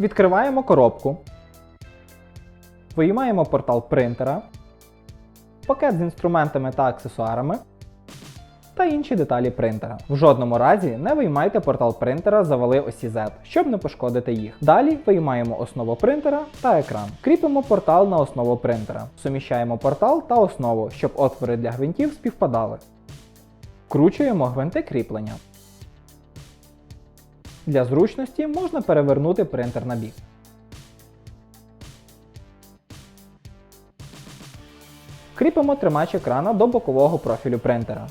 Відкриваємо коробку. Виймаємо портал принтера, пакет з інструментами та аксесуарами та інші деталі принтера. В жодному разі не виймайте портал принтера за вали осі Z, щоб не пошкодити їх. Далі виймаємо основу принтера та екран. Кріпимо портал на основу принтера. Суміщаємо портал та основу, щоб отвори для гвинтів співпадали. Вкручуємо гвинти кріплення. Для зручності можна перевернути принтер на бік. Кріпимо тримач екрана до бокового профілю принтера.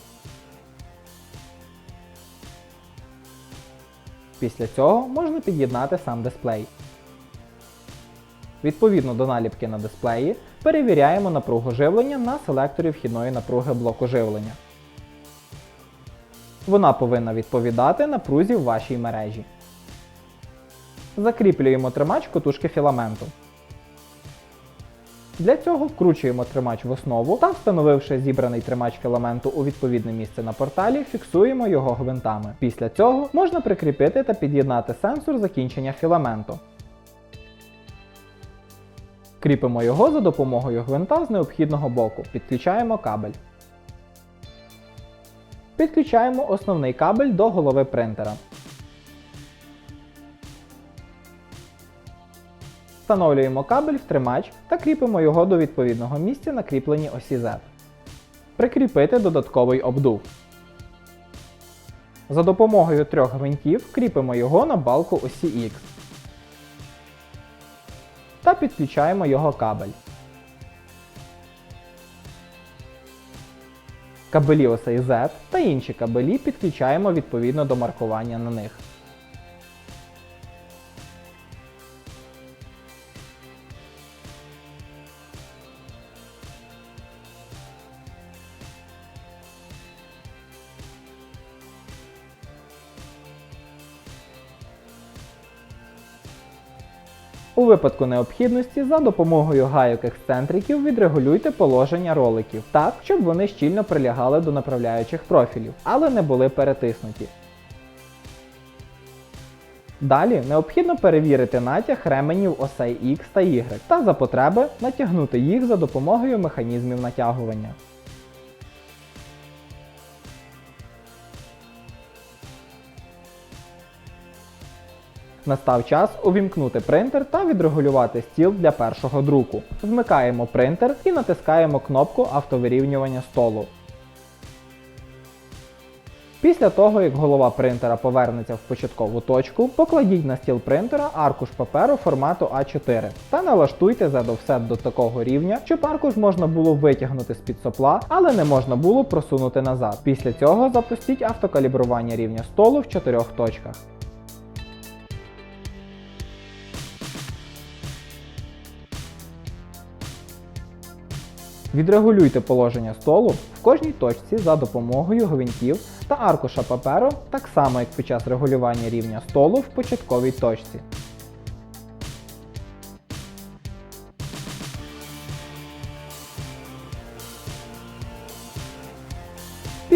Після цього можна під'єднати сам дисплей. Відповідно до наліпки на дисплеї, перевіряємо напругу живлення на селекторі вхідної напруги блоку живлення. Вона повинна відповідати напрузі в вашій мережі. Закріплюємо тримач котушки філаменту. Для цього вкручуємо тримач в основу та, встановивши зібраний тримач філаменту у відповідне місце на порталі, фіксуємо його гвинтами. Після цього можна прикріпити та під'єднати сенсор закінчення філаменту. Кріпимо його за допомогою гвинта з необхідного боку. Підключаємо кабель. Підключаємо основний кабель до голови принтера. Встановлюємо кабель в тримач та кріпимо його до відповідного місця на кріпленні осі Z. Прикріпити додатковий обдув. За допомогою трьох гвинтів кріпимо його на балку осі X. Та підключаємо його кабель. Кабелі OSI-Z та інші кабелі підключаємо відповідно до маркування на них. У випадку необхідності за допомогою гайок ексцентриків відрегулюйте положення роликів так, щоб вони щільно прилягали до направляючих профілів, але не були перетиснуті. Далі необхідно перевірити натяг ременів осей X та Y та за потреби натягнути їх за допомогою механізмів натягування. Настав час увімкнути принтер та відрегулювати стіл для першого друку. Вмикаємо принтер і натискаємо кнопку автовирівнювання столу. Після того, як голова принтера повернеться в початкову точку, покладіть на стіл принтера аркуш паперу формату А4 та налаштуйте offset до такого рівня, щоб аркуш можна було витягнути з-під сопла, але не можна було просунути назад. Після цього запустіть автокалібрування рівня столу в чотирьох точках. Відрегулюйте положення столу в кожній точці за допомогою гвинтів та аркуша паперу, так само як під час регулювання рівня столу в початковій точці.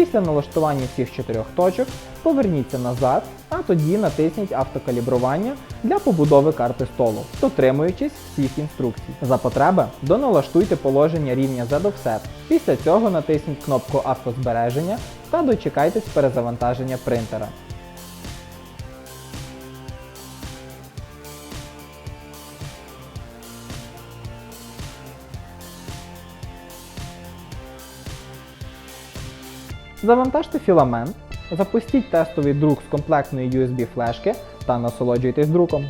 Після налаштування всіх чотирьох точок поверніться назад, а тоді натисніть автокалібрування для побудови карти столу, дотримуючись всіх інструкцій. За потреби доналаштуйте положення рівня Z Offset. Після цього натисніть кнопку автозбереження та дочекайтесь перезавантаження принтера. Завантажте філамент, запустіть тестовий друк з комплектної USB флешки та насолоджуйтесь друком.